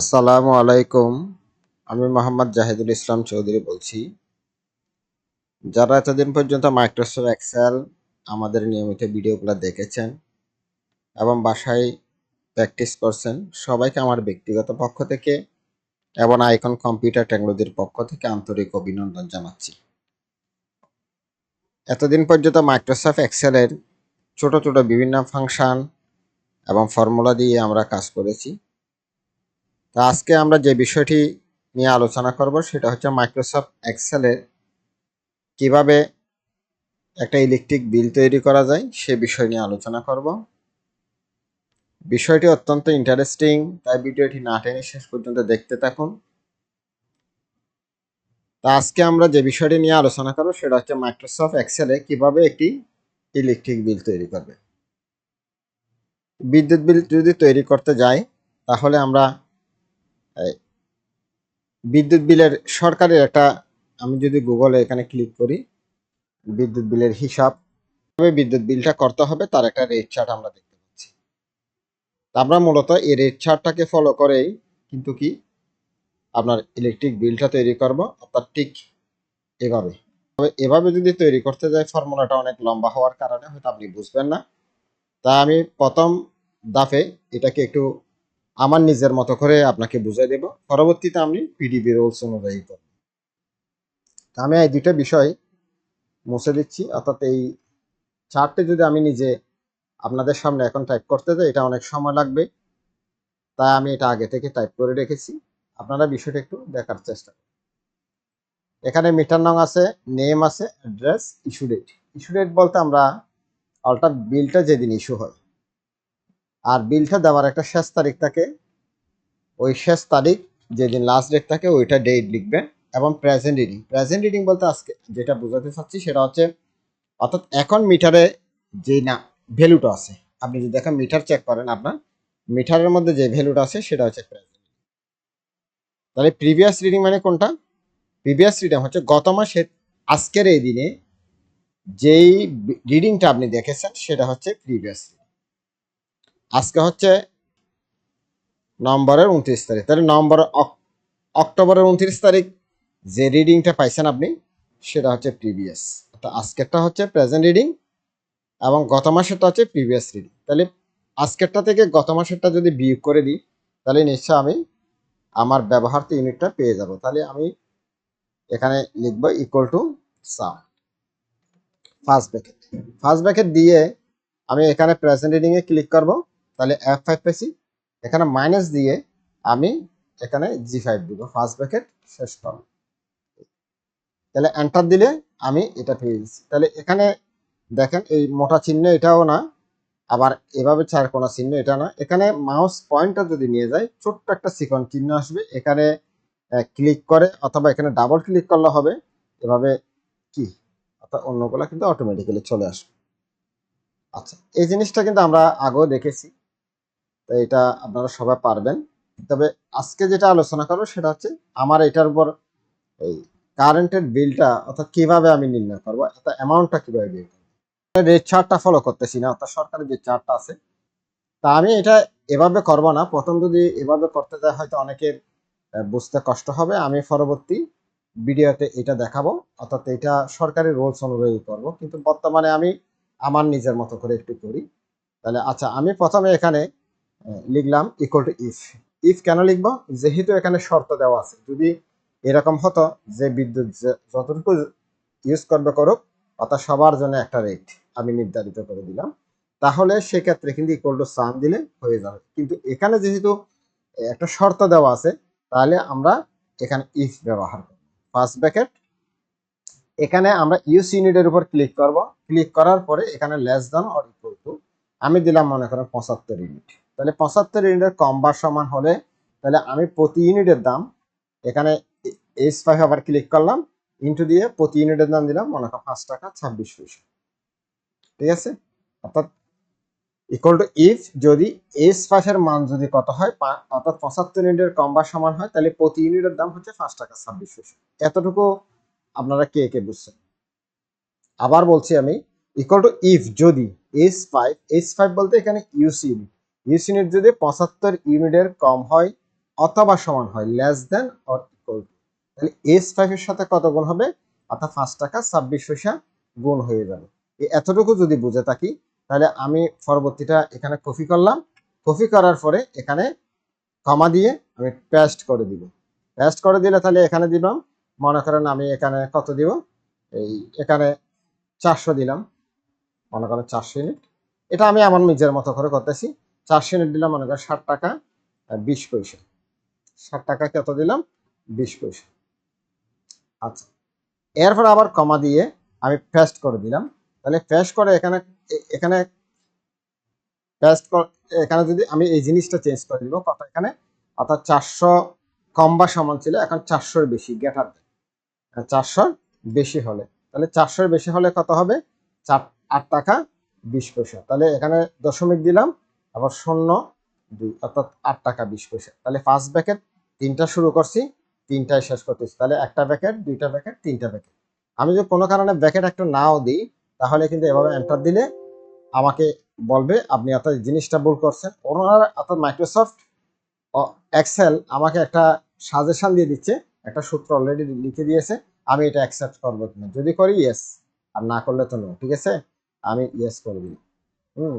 আসসালামু আলাইকুম। আমি মোহাম্মদ জাহিদুল ইসলাম চৌধুরী বলছি। যারা এতদিন পর্যন্ত মাইক্রোসফট, এক্সেল আমাদের নিয়মিত ভিডিওগুলো দেখেছেন এবং বাসায় প্র্যাকটিস করছেন, সবাইকে আমার ব্যক্তিগত পক্ষ থেকে এবং আইকন কম্পিউটার টেকনোলজির পক্ষ থেকে আন্তরিক অভিনন্দন জানাচ্ছি। এতদিন পর্যন্ত মাইক্রোসফট, এক্সেলের ছোট ছোট বিভিন্ন ফাংশন এবং ফর্মুলা দিয়ে আমরা কাজ করেছি। তা আজকে আমরা যে বিষয়টি নিয়ে আলোচনা করব সেটা হচ্ছে মাইক্রোসফট এক্সেলের কীভাবে একটা ইলেকট্রিক বিল তৈরি করা যায় সে বিষয় নিয়ে আলোচনা করব। বিষয়টি অত্যন্ত ইন্টারেস্টিং, তাই ভিডিওটি না টেনে শেষ পর্যন্ত দেখতে থাকুন। তা আজকে আমরা যে বিষয়টি নিয়ে আলোচনা করব সেটা হচ্ছে মাইক্রোসফট এক্সেলে কীভাবে একটি ইলেকট্রিক বিল তৈরি করবে। বিদ্যুৎ বিল যদি তৈরি করতে যাই, তাহলে আমরা বিদ্যুৎ বিলের সরকারের একটা, আমি যদি গুগলে এখানে ক্লিক করি, বিদ্যুৎ বিলের হিসাব, কীভাবে বিদ্যুৎ বিলটা করতে হবে, তার একটা রেট চার্ট আমরা দেখতে পাচ্ছি। আমরা মূলত এই রেট চার্টটাকে ফলো করেই কিন্তু কি, আপনার ইলেকট্রিক বিলটা তৈরি করব, অর্থাৎ ঠিক এভাবে। তবে এভাবে যদি তৈরি করতে যাই ফর্মুলাটা অনেক লম্বা হওয়ার কারণে হয়তো আপনি বুঝবেন না। তা আমি প্রথম দাফে এটাকে একটু আমার নিজের মতো করে আপনাকে বুঝাই দেব। পরবর্তীতে আমি পিডিবি রোলস অনুযায়ী করব। আমি এই দুইটা বিষয় মুছে দিচ্ছি। অর্থাৎ এই চার্টে যদি আমি নিজে আপনাদের সামনে এখন টাইপ করতে যাই, এটা অনেক সময় লাগবে। তাই আমি এটা আগে থেকে টাইপ করে রেখেছি। আপনারা বিষয়টা একটু দেখার চেষ্টা করুন। এখানে মিটার নং আছে নেম আছে address issue date issue date বলতে আমরা অল্টার বিলটা যেদিন ইস্যু হয়। আর বিলটা দেওয়ার একটা শেষ তারিখ থাকে। ওই শেষ তারিখ যেদিন লাস্ট ডেট থাকে, ওইটা ডেট লিখবেন এবং প্রেজেন্ট রিডিং প্রেজেন্ট রিডিং বলতে আজকে যেটা বোঝাতে চাচ্ছি সেটা হচ্ছে, অর্থাৎ এখন মিটারে যে না ভ্যালুটা আছে। আপনি যদি দেখেন মিটার চেক করেন আপনার, মিটারের মধ্যে যে ভ্যালুটা আছে সেটা হচ্ছে প্রেজেন্ট তাহলে প্রিভিয়াস রিডিং মানে কোনটা? প্রিভিয়াস রিডিং হচ্ছে গত মাসের আজকের এই দিনে যেই রিডিংটা আপনি দেখেছেন সেটা হচ্ছে প্রিভিয়াস আজকে হচ্ছে নভেম্বরের উনত্রিশ তারিখ। তাহলে নভেম্বর অক্টোবরের উনত্রিশ তারিখ যে রিডিংটা পাইছেন আপনি, সেটা হচ্ছে প্রিভিয়াস অর্থাৎ আজকেরটা হচ্ছে প্রেজেন্ট রিডিং এবং গত মাসেরটা হচ্ছে প্রিভিয়াস রিডিং তাহলে আজকেরটা থেকে গত মাসেরটা যদি বিয়োগ করে দিই, তাহলে নিশ্চয় আমি আমার ব্যবহারিত ইউনিটটা পেয়ে যাব। তাহলে আমি এখানে লিখব equal to sum first bracket first bracket দিয়ে আমি এখানে প্রেজেন্ট রিডিংয়ে ক্লিক করব। তাহলে এফ ফাইভ পেয়েছি। এখানে মাইনাস দিয়ে আমি এখানে জি ফাইভ দিব। ফার্স্ট ব্র্যাকেট শেষ করব তাহলে এন্টার দিলে আমি এটা পেয়ে দিচ্ছি তাহলে এখানে দেখেন এই মোটা চিহ্ন এটাও না, আবার এভাবে চার কোনা চিহ্ন এটা না। এখানে মাউস পয়েন্টটা যদি নিয়ে যায়, ছোট্ট একটা সিকন চিহ্ন আসবে। এখানে ক্লিক করে অথবা এখানে ডাবল ক্লিক করলে হবে। এভাবে কি? অর্থাৎ অন্যগুলো কিন্তু অটোমেটিক্যালি চলে আসবে। আচ্ছা এই জিনিসটা কিন্তু আমরা আগেও দেখেছি। তো এটা আপনারা সবাই পারবেন। তবে আজকে যেটা আলোচনা করব সেটা হচ্ছে আমার এটার উপর এই কারেন্টের বিলটা অর্থাৎ কীভাবে আমি নির্ণয় করব, অর্থাৎ অ্যামাউন্টটা কীভাবে বের করব। রেট চার্টটা ফলো করতেছি না, অর্থাৎ সরকারের যে চার্টটা আছে। তা আমি এটা এভাবে করব না। প্রথম যদি এভাবে করতে যায়, হয়তো অনেকের বুঝতে কষ্ট হবে। আমি পরবর্তী ভিডিওতে এটা দেখাবো। অর্থাৎ এটা সরকারি রুলস অনুযায়ী করব। কিন্তু বর্তমানে আমি আমার নিজের মতো করে একটু করি। তাহলে আচ্ছা আমি প্রথমে এখানে লিখলাম ইকুয়াল টু ইফ ইফ কেন লিখব? যেহেতু এখানে শর্ত দেওয়া আছে। যদি এরকম হতো যে বিদ্যুৎ যতটুকু ইউজ করবে করুক, অর্থাৎ সবার জন্য একটা রেট আমি নির্ধারিত করে দিলাম, তাহলে সেক্ষেত্রে কিন্তু ইকুয়াল টু সাম দিলে হয়ে যাবে। কিন্তু এখানে যেহেতু একটা শর্ত দেওয়া আছে, তাহলে আমরা এখানে ইফ ব্যবহার করব। ফার্স্ট ব্র্যাকেট এখানে আমরা ইউস ইউনিটের উপর ক্লিক করব। ক্লিক করার পরে এখানে less than or equal to আমি দিলাম মনে করেন পঁচাত্তর ইউনিট তাহলে পঁচাত্তর ইউনিটের কম বা সমান হলে তাহলে আমি প্রতি ইউনিটের দাম এখানে এইচ ফাইভ আবার ক্লিক করলাম ইন্টু দিয়ে প্রতি ইউনিটের দাম দিলাম, মনে করেন পাঁচ টাকা ছাব্বিশ পয়সা। ঠিক আছে? অর্থাৎ ইকুয়াল টু ইফ যদি এস ফাইভের মান যদি কত হয় অর্থাৎ পঁচাত্তর ইউনিটের কম বা সমান হয়, তাহলে প্রতি ইউনিটের দাম হচ্ছে পাঁচ টাকা ছাব্বিশ পয়সা। এতটুকু আপনারা কে কে বুঝছেন? আবার বলছি আমি ইকুয়াল টু ইফ যদি এস ফাইভ এইচ ফাইভ বলতে এখানে ইউসি ইউনিট ইউনিট যদি পঁচাত্তর ইউনিটের কম হয় অথবা সমান হয় less than or equal to তাহলে এস ফাইভের সাথে কত গুণ হবে? অর্থাৎ পাঁচ টাকা ছাব্বিশ পয়সা গুণ হয়ে যাবে। এতটুকু যদি বুঝে থাকি, তাহলে আমি পরবর্তীটা এখানে কপি করলাম। কপি করার পরে এখানে কমা দিয়ে আমি পেস্ট করে দিব। পেস্ট করে দিলে তাহলে এখানে দিলাম। মনে করেন আমি এখানে কত দিব? এই এখানে চারশো দিলাম। মনে করেন চারশো ইউনিট। এটা আমি আমার নিজের মতো করে করতেছি। চারশো ইউনিট দিলাম, মনে করেন ষাট টাকা বিশ পয়সা। ষাট টাকা কত দিলাম? বিশ পয়সা। আচ্ছা এরপর আবার কমা দিয়ে আমি পেস্ট করে দিলাম। তাহলে পেস্ট করে এখানে এখানে পেস্ট এখানে যদি আমি এই জিনিসটা চেঞ্জ করে দিব, কত এখানে? অর্থাৎ চারশো কম বা সমান ছিল, এখন চারশোর বেশি গেটার চারশোর বেশি হলে, তাহলে চারশোর বেশি হলে কত হবে? চার, আট টাকা, বিশ পয়সা। তাহলে এখানে দশমিক দিলাম আবার শূন্য, দুই, অর্থাৎ আট টাকা বিশ পয়সা। তাহলে ফার্স্ট ব্যাকেট তিনটা শুরু করছি, তিনটায় শেষ করতেছি। তাহলে একটা ব্যাকেট দুইটা ব্যাকেট তিনটা ব্যাকেট আমি যদি কোনো কারণে ব্যাকেট একটা নাও দিই, তাহলে কিন্তু এভাবে এন্টার দিলে আমাকে বলবে, আপনি অর্থাৎ জিনিসটা ভুল করছেন। ওনারা অর্থাৎ মাইক্রোসফট এক্সেল আমাকে একটা সাজেশান দিয়ে দিচ্ছে, একটা সূত্র অলরেডি লিখে দিয়েছে, আমি এটা অ্যাকসেপ্ট করব কিনা। যদি করি ইয়েস আর না করলে তো নো ঠিক আছে? আমি ইয়েস করে দিই হুম।